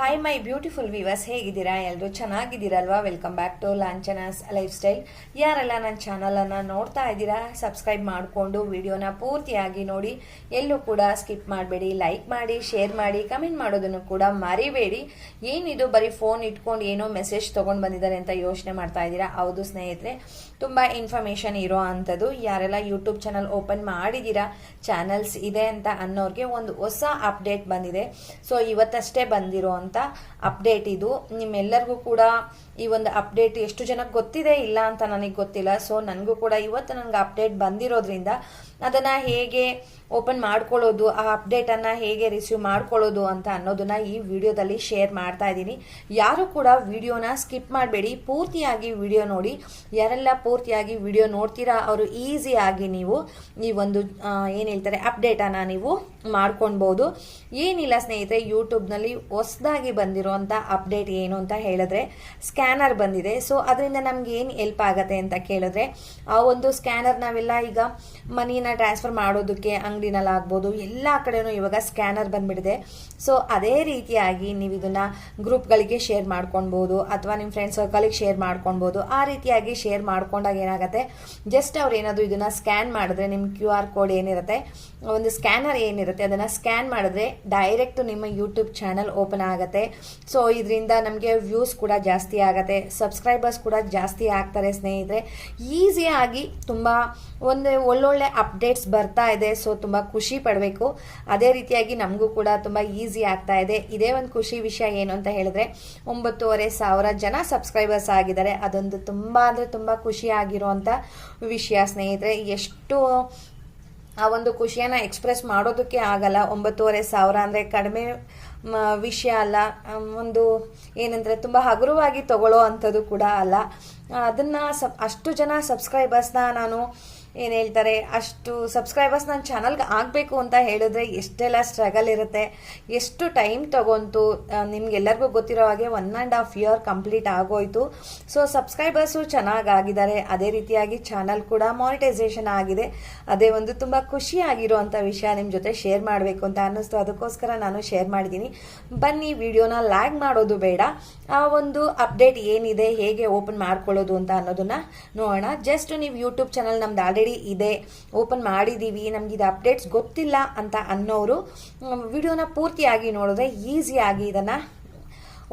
Hi my beautiful viewers ಹೇಗಿದ್ದೀರಾ? ಎಲ್ಲರೂ ಚೆನ್ನಾಗಿದ್ದೀರಲ್ವಾ? Welcome back to Lanchana's lifestyle ಯಾರೆಲ್ಲ ನನ್ನ ಚಾನಲನ್ನು ನೋಡ್ತಾ ಇದ್ದೀರಾ ಸಬ್ಸ್ಕ್ರೈಬ್ ಮಾಡಿಕೊಂಡು ವಿಡಿಯೋನ ಪೂರ್ತಿಯಾಗಿ ನೋಡಿ. ಎಲ್ಲೂ ಕೂಡ ಸ್ಕಿಪ್ ಮಾಡಬೇಡಿ ಲೈಕ್ ಮಾಡಿ ಶೇರ್ ಮಾಡಿ ಕಮೆಂಟ್ ಮಾಡೋದನ್ನು ಕೂಡ ಮರಿಬೇಡಿ. ಏನಿದು? ಬರೀ ಫೋನ್ ಇಟ್ಕೊಂಡು ಏನೋ ಮೆಸೇಜ್ ತೊಗೊಂಡು ಬಂದಿದ್ದಾರೆ ಅಂತ ಯೋಚನೆ ಮಾಡ್ತಾ ಇದ್ದೀರಾ? ಹೌದು ಸ್ನೇಹಿತರೆ, ತುಂಬ ಇನ್ಫಾರ್ಮೇಷನ್ ಇರೋ ಅಂಥದ್ದು. ಯಾರೆಲ್ಲ ಯೂಟ್ಯೂಬ್ ಚಾನಲ್ ಓಪನ್ ಮಾಡಿದ್ದೀರಾ ಚಾನಲ್ಸ್ ಇದೆ ಅಂತ ಅನ್ನೋರಿಗೆ ಒಂದು ಹೊಸ ಅಪ್ಡೇಟ್ ಬಂದಿದೆ. ಸೊ ಇವತ್ತಷ್ಟೇ ಬಂದಿರೋ ಅಂತ ಅಪ್ಡೇಟ್ ಇದು. ನಿಮ್ಮೆಲ್ಲರಿಗೂ ಕೂಡ ಈ ಒಂದು ಅಪ್ಡೇಟ್ ಎಷ್ಟು ಜನಕ್ಕೆ ಗೊತ್ತಿದೆ ಇಲ್ಲ ಅಂತ ನನಗೆ ಗೊತ್ತಿಲ್ಲ. ಸೊ ನನಗೂ ಕೂಡ ಇವತ್ತು ನನಗೆ ಅಪ್ಡೇಟ್ ಬಂದಿರೋದ್ರಿಂದ ಅದನ್ನು ಹೇಗೆ ಓಪನ್ ಮಾಡ್ಕೊಳ್ಳೋದು, ಆ ಅಪ್ಡೇಟನ್ನು ಹೇಗೆ ರಿಸೀವ್ ಮಾಡ್ಕೊಳ್ಳೋದು ಅಂತ ಅನ್ನೋದನ್ನ ಈ ವಿಡಿಯೋದಲ್ಲಿ ಶೇರ್ ಮಾಡ್ತಾ ಇದ್ದೀನಿ. ಯಾರು ಕೂಡ ವಿಡಿಯೋನ ಸ್ಕಿಪ್ ಮಾಡಬೇಡಿ. ಪೂರ್ತಿಯಾಗಿ ವಿಡಿಯೋ ನೋಡಿ. ಯಾರೆಲ್ಲ ಪೂರ್ತಿಯಾಗಿ ವಿಡಿಯೋ ನೋಡ್ತೀರಾ, ಅವರು ಈಸಿಯಾಗಿ ನೀವು ಈ ಒಂದು ಏನು ಹೇಳ್ತಾರೆ, ಅಪ್ಡೇಟನ್ನು ನೀವು ಮಾಡ್ಕೊಳ್ಬೋದು ಏನಿಲ್ಲ ಸ್ನೇಹಿತರೆ ಯೂಟ್ಯೂಬ್ನಲ್ಲಿ ಹೊಸದಾಗಿ ಬಂದಿರೋಂಥ ಅಪ್ಡೇಟ್ ಏನು ಅಂತ ಹೇಳಿದ್ರೆ ಸ್ಕ್ಯಾನರ್ ಬಂದಿದೆ. ಸೊ ಅದರಿಂದ ನಮ್ಗೆ ಏನು ಹೆಲ್ಪ್ ಆಗುತ್ತೆ ಅಂತ ಕೇಳಿದ್ರೆ, ಆ ಒಂದು ಸ್ಕ್ಯಾನರ್ ನಾವೆಲ್ಲ ಈಗ ಮನಿನ ಟ್ರಾನ್ಸ್ಫರ್ ಮಾಡೋದಕ್ಕೆ ಅಂಗಡಿನಲ್ಲಿ ಆಗ್ಬೋದು ಎಲ್ಲ ಕಡೆನೂ ಇವಾಗ ಸ್ಕ್ಯಾನರ್ ಬಂದ್ಬಿಟ್ಟಿದೆ. ಸೊ ಅದೇ ರೀತಿಯಾಗಿ ನೀವು ಇದನ್ನ ಗ್ರೂಪ್ಗಳಿಗೆ ಶೇರ್ ಮಾಡ್ಕೊಳ್ಬೋದು ಅಥವಾ ನಿಮ್ಮ ಫ್ರೆಂಡ್ ಸರ್ಕಲಿಗೆ ಶೇರ್ ಮಾಡ್ಕೊಳ್ಬೋದು ಆ ರೀತಿಯಾಗಿ ಶೇರ್ ಮಾಡ್ಕೊಂಡಾಗ ಏನಾಗುತ್ತೆ ಜಸ್ಟ್ ಅವ್ರು ಏನಾದರೂ ಇದನ್ನ ಸ್ಕ್ಯಾನ್ ಮಾಡಿದ್ರೆ ನಿಮ್ಮ ಕ್ಯೂ ಆರ್ ಕೋಡ್ ಏನಿರುತ್ತೆ ಒಂದು ಸ್ಕ್ಯಾನರ್ ಏನಿರುತ್ತೆ ಅದನ್ನು ಸ್ಕ್ಯಾನ್ ಮಾಡಿದ್ರೆ ಡೈರೆಕ್ಟ್ ನಿಮ್ಮ ಯೂಟ್ಯೂಬ್ ಚಾನಲ್ ಓಪನ್ ಆಗುತ್ತೆ. ಸೊ ಇದರಿಂದ ನಮಗೆ ವ್ಯೂಸ್ ಕೂಡ ಜಾಸ್ತಿ ಆಗುತ್ತೆ ಸಬ್ಸ್ಕ್ರೈಬರ್ಸ್ ಕೂಡ ಜಾಸ್ತಿ ಆಗ್ತಾರೆ ಸ್ನೇಹಿತರೆ. ಈಸಿಯಾಗಿ ತುಂಬ ಒಂದು ಒಳ್ಳೊಳ್ಳೆ ಅಪ್ಡೇಟ್ಸ್ ಬರ್ತಾ ಇದೆ ಸೊ ತುಂಬ ಖುಷಿ ಪಡಬೇಕು. ಅದೇ ರೀತಿಯಾಗಿ ನಮಗೂ ಕೂಡ ತುಂಬ ಈಸಿ ಆಗ್ತಾ ಇದೆ. ಇದೇ ಒಂದು ಖುಷಿ ವಿಷಯ ಏನು ಅಂತ ಹೇಳಿದ್ರೆ, ಒಂಬತ್ತುವರೆ ಸಾವಿರ ಜನ ಸಬ್ಸ್ಕ್ರೈಬರ್ಸ್ ಆಗಿದ್ದಾರೆ. ಅದೊಂದು ತುಂಬ ಅಂದರೆ ತುಂಬ ಖುಷಿ ಆಗಿರುವಂಥ ವಿಷಯ ಸ್ನೇಹಿತರೆ. ಎಷ್ಟು ಆ ಒಂದು ಖುಷಿಯನ್ನ ಎಕ್ಸ್ಪ್ರೆಸ್ ಮಾಡೋದಕ್ಕೆ ಆಗಲ್ಲ. ಒಂಬತ್ತುವರೆ ಸಾವಿರ ಅಂದರೆ ಕಡಿಮೆ ವಿಷಯ ಅಲ್ಲ. ಒಂದು ಏನಂದರೆ ತುಂಬ ಹಗುರವಾಗಿ ತಗೊಳ್ಳೋ ಅಂಥದ್ದು ಕೂಡ ಅಲ್ಲ. ಅದನ್ನು ಸಬ್, ಅಷ್ಟು ಜನ ಸಬ್ಸ್ಕ್ರೈಬರ್ಸ್ನ ನಾನು ಏನು ಹೇಳ್ತಾರೆ, ಅಷ್ಟು ಸಬ್ಸ್ಕ್ರೈಬರ್ಸ್ ನನ್ನ ಚಾನಲ್ಗೆ ಆಗಬೇಕು ಅಂತ ಹೇಳಿದ್ರೆ ಎಷ್ಟೆಲ್ಲ ಸ್ಟ್ರಗಲ್ ಇರುತ್ತೆ, ಎಷ್ಟು ಟೈಮ್ ತಗೊಂತು ನಿಮ್ಗೆಲ್ಲರಿಗೂ ಗೊತ್ತಿರೋ ಹಾಗೆ one and half year complete ಆಗೋಯ್ತು. ಸೊ ಸಬ್ಸ್ಕ್ರೈಬರ್ಸು ಚೆನ್ನಾಗಿ ಆಗಿದ್ದಾರೆ ಅದೇ ರೀತಿಯಾಗಿ ಚಾನಲ್ ಕೂಡ ಮಾನಿಟೈಸೇಷನ್ ಆಗಿದೆ. ಅದೇ ಒಂದು ತುಂಬ ಖುಷಿಯಾಗಿರುವಂಥ ವಿಷಯ ನಿಮ್ಮ ಜೊತೆ ಶೇರ್ ಮಾಡಬೇಕು ಅಂತ ಅನ್ನಿಸ್ತು. ಅದಕ್ಕೋಸ್ಕರ ನಾನು ಶೇರ್ ಮಾಡಿದ್ದೀನಿ. ಬನ್ನಿ ವಿಡಿಯೋನ ಲ್ಯಾಗ್ ಮಾಡೋದು ಬೇಡ. ಆ ಒಂದು ಅಪ್ಡೇಟ್ ಏನಿದೆ, ಹೇಗೆ ಓಪನ್ ಮಾಡ್ಕೊಳ್ಳೋದು ಅಂತ ಅನ್ನೋದನ್ನ ನೋಡೋಣ. ಜಸ್ಟ್ ನೀವು ಯೂಟ್ಯೂಬ್ ಚಾನಲ್ ನಮ್ದು ಆಲ್ರೆಡಿ ಇದೆ ಓಪನ್ ಮಾಡಿದ್ದೀವಿ ನಮ್ಗೆ ಇದು ಅಪ್ಡೇಟ್ಸ್ ಗೊತ್ತಿಲ್ಲ ಅಂತ ಅನ್ನೋರು ವಿಡಿಯೋನ ಪೂರ್ತಿಯಾಗಿ ನೋಡಿದ್ರೆ ಈಸಿಯಾಗಿ ಇದನ್ನು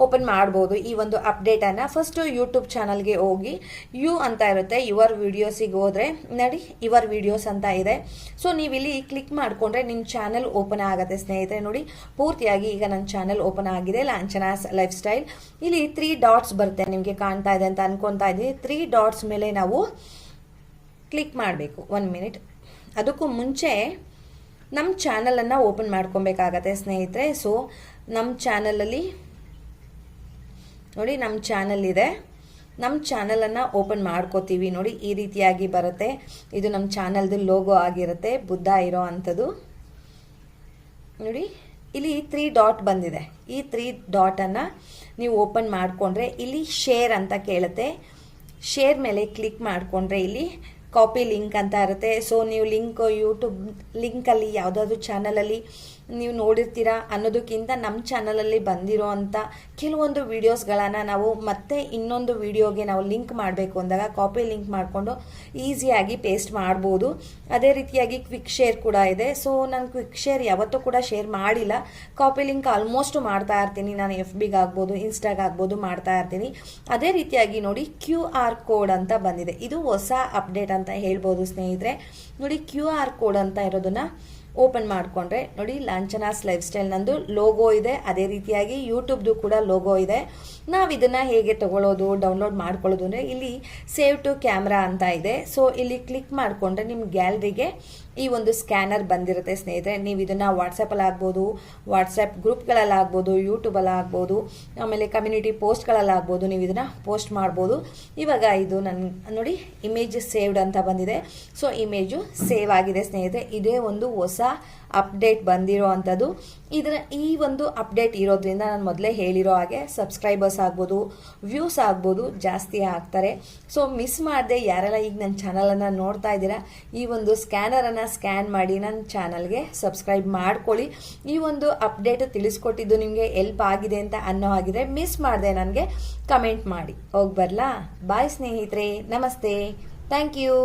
ಓಪನ್ ಮಾಡ್ಬೋದು ಈ ಒಂದು ಅಪ್ಡೇಟನ್ನು ಫಸ್ಟು ಯೂಟ್ಯೂಬ್ ಚಾನಲ್ಗೆ ಹೋಗಿ ಯು ಅಂತ ಇರುತ್ತೆ ಯುವರ್ ವೀಡಿಯೋಸಿಗೆ ಹೋದರೆ, ನೋಡಿ ಯುವರ್ ವಿಡಿಯೋಸ್ ಅಂತ ಇದೆ. ಸೊ ನೀವು ಇಲ್ಲಿ ಕ್ಲಿಕ್ ಮಾಡಿಕೊಂಡ್ರೆ ನಿಮ್ಮ ಚಾನಲ್ ಓಪನ್ ಆಗುತ್ತೆ ಸ್ನೇಹಿತರೆ. ನೋಡಿ, ಪೂರ್ತಿಯಾಗಿ ಈಗ ನನ್ನ ಚಾನಲ್ ಓಪನ್ ಆಗಿದೆ ಲಾಂಚನಾಸ್ ಲೈಫ್ ಸ್ಟೈಲ್ ಇಲ್ಲಿ ತ್ರೀ ಡಾಟ್ಸ್ ಬರುತ್ತೆ ನಿಮಗೆ ಕಾಣ್ತಾ ಇದೆ ಅಂತ ಅನ್ಕೊತಾ ಇದ್ದೀವಿ ತ್ರೀ ಡಾಟ್ಸ್ ಮೇಲೆ ನಾವು ಕ್ಲಿಕ್ ಮಾಡಬೇಕು. ಒನ್ ಮಿನಿಟ್ ಅದಕ್ಕೂ ಮುಂಚೆ ನಮ್ಮ ಚಾನಲನ್ನು ಓಪನ್ ಮಾಡ್ಕೊಬೇಕಾಗತ್ತೆ ಸ್ನೇಹಿತರೆ. ಸೊ ನಮ್ಮ ಚಾನಲಲ್ಲಿ ನೋಡಿ ನಮ್ಮ ಚಾನಲ್ ಇದೆ. ನಮ್ಮ ಚಾನಲನ್ನು ಓಪನ್ ಮಾಡ್ಕೋತೀವಿ. ನೋಡಿ ಈ ರೀತಿಯಾಗಿ ಬರುತ್ತೆ. ಇದು ನಮ್ಮ ಚಾನಲ್ದು ಲೋಗೋ ಆಗಿರುತ್ತೆ. ಬುದ್ಧ ಇರೋ ಅಂಥದ್ದು. ನೋಡಿ, ಇಲ್ಲಿ ತ್ರೀ ಡಾಟ್ ಬಂದಿದೆ. ಈ ತ್ರೀ ಡಾಟನ್ನು ನೀವು ಓಪನ್ ಮಾಡಿಕೊಂಡ್ರೆ ಇಲ್ಲಿ ಶೇರ್ ಅಂತ ಕೇಳುತ್ತೆ. ಶೇರ್ ಮೇಲೆ ಕ್ಲಿಕ್ ಮಾಡಿಕೊಂಡ್ರೆ ಇಲ್ಲಿ ಕಾಪಿ ಲಿಂಕ್ ಅಂತ ಇರುತ್ತೆ. ಸೊ ನೀವು ಲಿಂಕ್ ಯೂಟ್ಯೂಬ್ ಲಿಂಕಲ್ಲಿ ಯಾವುದಾದ್ರು ಚಾನಲಲ್ಲಿ ನೀವು ನೋಡಿರ್ತೀರಾ ಅನ್ನೋದಕ್ಕಿಂತ ನಮ್ಮ ಚಾನಲಲ್ಲಿ ಬಂದಿರೋ ಅಂಥ ಕೆಲವೊಂದು ವೀಡಿಯೋಸ್ಗಳನ್ನು ನಾವು ಮತ್ತೆ ಇನ್ನೊಂದು ವಿಡಿಯೋಗೆ ನಾವು ಲಿಂಕ್ ಮಾಡಬೇಕು ಅಂದಾಗ ಕಾಪಿ ಲಿಂಕ್ ಮಾಡಿಕೊಂಡು ಈಸಿಯಾಗಿ ಪೇಸ್ಟ್ ಮಾಡ್ಬೋದು. ಅದೇ ರೀತಿಯಾಗಿ ಕ್ವಿಕ್ ಶೇರ್ ಕೂಡ ಇದೆ. ಸೊ ನಾನು ಕ್ವಿಕ್ ಶೇರ್ ಯಾವತ್ತೂ ಕೂಡ ಶೇರ್ ಮಾಡಿಲ್ಲ. ಕಾಪಿ ಲಿಂಕ್ ಆಲ್ಮೋಸ್ಟ್ ಮಾಡ್ತಾ ಇರ್ತೀನಿ. ನಾನು ಎಫ್ ಬಿಗೆ ಆಗ್ಬೋದು ಇನ್ಸ್ಟಾಗ್ ಆಗ್ಬೋದು ಮಾಡ್ತಾ ಇರ್ತೀನಿ. ಅದೇ ರೀತಿಯಾಗಿ ನೋಡಿ ಕ್ಯೂ ಆರ್ ಕೋಡ್ ಅಂತ ಬಂದಿದೆ. ಇದು ಹೊಸ ಅಪ್ಡೇಟ್ ಅಂತ ಹೇಳ್ಬೋದು ಸ್ನೇಹಿತರೆ. ನೋಡಿ ಕ್ಯೂ ಆರ್ ಕೋಡ್ ಅಂತ ಇರೋದನ್ನ ಓಪನ್ ಮಾಡಿಕೊಂಡ್ರೆ ನೋಡಿ ಲಾಂಛನಾಸ್ ಲೈಫ್ ಸ್ಟೈಲ್ ನಂದು ಲೋಗೋ ಇದೆ. ಅದೇ ರೀತಿಯಾಗಿ ಯೂಟ್ಯೂಬ್ದು ಕೂಡ ಲೋಗೋ ಇದೆ. ನಾವು ಇದನ್ನು ಹೇಗೆ ತಗೊಳ್ಳೋದು ಡೌನ್ಲೋಡ್ ಮಾಡ್ಕೊಳ್ಳೋದು ಅಂದರೆ ಇಲ್ಲಿ ಸೇವ್ ಟು ಕ್ಯಾಮ್ರಾ ಅಂತ ಇದೆ. ಸೊ ಇಲ್ಲಿ ಕ್ಲಿಕ್ ಮಾಡಿಕೊಂಡ್ರೆ ನಿಮ್ಮ ಗ್ಯಾಲರಿಗೆ ಈ ಒಂದು ಸ್ಕ್ಯಾನರ್ ಬಂದಿರುತ್ತೆ ಸ್ನೇಹಿತರೆ. ನೀವು ಇದನ್ನು ವಾಟ್ಸಪ್ಪಲ್ಲಿ ಆಗ್ಬೋದು ವಾಟ್ಸಪ್ ಗ್ರೂಪ್ಗಳಲ್ಲಿ ಆಗ್ಬೋದು ಯೂಟ್ಯೂಬಲ್ಲಿ ಆಗ್ಬೋದು, ಆಮೇಲೆ ಕಮ್ಯುನಿಟಿ ಪೋಸ್ಟ್ಗಳಲ್ಲಿ ಆಗ್ಬೋದು ನೀವು ಇದನ್ನು ಪೋಸ್ಟ್ ಮಾಡ್ಬೋದು. ಇವಾಗ ಇದು ನನ್ನ ನೋಡಿ ಇಮೇಜ್ ಸೇವ್ಡ್ ಅಂತ ಬಂದಿದೆ. ಸೊ ಇಮೇಜು ಸೇವ್ ಆಗಿದೆ ಸ್ನೇಹಿತರೆ. ಇದೇ ಒಂದು ಹೊಸ ಅಪ್ಡೇಟ್ ಬಂದಿರೋ ಅಂಥದ್ದು. ಇದರ ಈ ಒಂದು ಅಪ್ಡೇಟ್ ಇರೋದ್ರಿಂದ ನಾನು ಮೊದಲೇ ಹೇಳಿರೋ ಹಾಗೆ ಸಬ್ಸ್ಕ್ರೈಬರ್ಸ್ ಆಗ್ಬೋದು ವ್ಯೂಸ್ ಆಗ್ಬೋದು ಜಾಸ್ತಿ ಆಗ್ತಾರೆ. ಸೊ ಮಿಸ್ ಮಾಡದೆ ಯಾರೆಲ್ಲ ಈಗ ನನ್ನ ಚಾನಲನ್ನು ನೋಡ್ತಾ ಇದ್ದೀರಾ, ಈ ಒಂದು ಸ್ಕ್ಯಾನರನ್ನು ಸ್ಕ್ಯಾನ್ ಮಾಡಿ ನನ್ನ ಚಾನಲ್ಗೆ ಸಬ್ಸ್ಕ್ರೈಬ್ ಮಾಡ್ಕೊಳ್ಳಿ. ಈ ಒಂದು ಅಪ್ಡೇಟ್ ತಿಳಿಸ್ಕೊಟ್ಟಿದ್ದು ನಿಮಗೆ ಎಲ್ಪ್ ಆಗಿದೆ ಅಂತ ಅನ್ನೋ ಆಗಿದೆ ಮಿಸ್ ಮಾಡಿದೆ ನನಗೆ ಕಮೆಂಟ್ ಮಾಡಿ. ಹೋಗಿ ಬರಲಾ? ಬಾಯ್ ಸ್ನೇಹಿತರೆ, ನಮಸ್ತೆ. Thank you